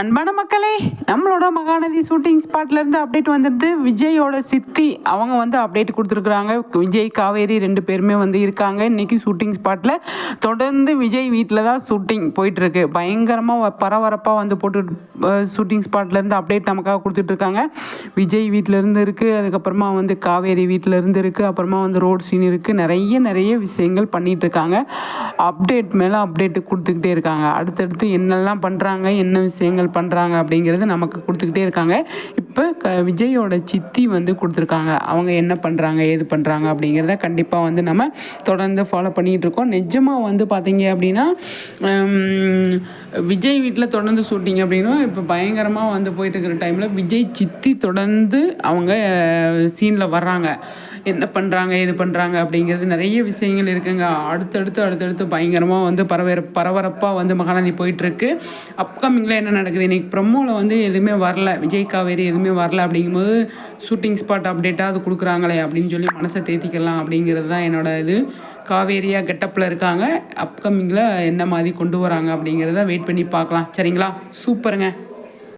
அன்பான மக்களே நம்மளோட மகாநதி ஷூட்டிங் ஸ்பாட்லேருந்து அப்டேட் வந்துடுது விஜயோட சித்தி அவங்க வந்து அப்டேட் கொடுத்துருக்குறாங்க. விஜய் காவேரி ரெண்டு பேருமே வந்து இருக்காங்க. இன்னைக்கு ஷூட்டிங் ஸ்பாட்டில் தொடர்ந்து விஜய் வீட்டில் தான் ஷூட்டிங் போயிட்டுருக்கு. பயங்கரமாக பரபரப்பாக வந்து போட்டு ஷூட்டிங் ஸ்பாட்லேருந்து அப்டேட் நமக்காக கொடுத்துட்ருக்காங்க. விஜய் வீட்டிலேருந்து இருக்குது அதுக்கப்புறமா வந்து காவேரி வீட்டிலேருந்து இருக்குது அப்புறமா வந்து ரோட் சீன் இருக்குது நிறைய நிறைய விஷயங்கள் பண்ணிகிட்ருக்காங்க அப்டேட் மேலே அப்டேட்டு கொடுத்துக்கிட்டே இருக்காங்க. அடுத்தடுத்து என்னெல்லாம் பண்ணுறாங்க என்ன விஷயங்கள் பண்ணுறாங்க அப்படிங்கிறது நமக்கு கொடுத்துக்கிட்டே இருக்காங்க. இப்போ க விஜயோட சித்தி வந்து கொடுத்துருக்காங்க. அவங்க என்ன பண்ணுறாங்க ஏது பண்ணுறாங்க அப்படிங்கிறத கண்டிப்பாக வந்து நம்ம தொடர்ந்து ஃபாலோ பண்ணிகிட்டு இருக்கோம். நிஜமாக வந்து பார்த்தீங்க அப்படின்னா விஜய் வீட்டில் தொடர்ந்து ஷூட்டிங் அப்படின்னா இப்போ பயங்கரமாக வந்து போயிட்டு இருக்கிற டைமில் விஜய் சித்தி தொடர்ந்து அவங்க சீனில் வர்றாங்க. என்ன பண்ணுறாங்க இது பண்ணுறாங்க அப்படிங்கிறது நிறைய விஷயங்கள் இருக்குங்க. அடுத்தடுத்து அடுத்தடுத்து பயங்கரமாக வந்து பரவர பரபரப்பாக வந்து மகாநதி போயிட்டுருக்கு அப்கமிங்கில் என்ன நடக்குது? இன்றைக்கி ப்ரமோவில் வந்து எதுவுமே வரல. விஜய் காவேரி எதுவுமே வரல அப்படிங்கும்போது ஷூட்டிங் ஸ்பாட் அப்டேட்டாக அது கொடுக்குறாங்களே அப்படின்னு சொல்லி மனசை தேத்திக்கலாம் அப்படிங்கிறது தான் என்னோட இது. காவேரியா கெட்டப்பில் இருக்காங்க. அப்கமிங்கில் என்ன மாதிரி கொண்டு வராங்க அப்படிங்கிறத வெயிட் பண்ணி பார்க்கலாம். சரிங்களா? சூப்பருங்க.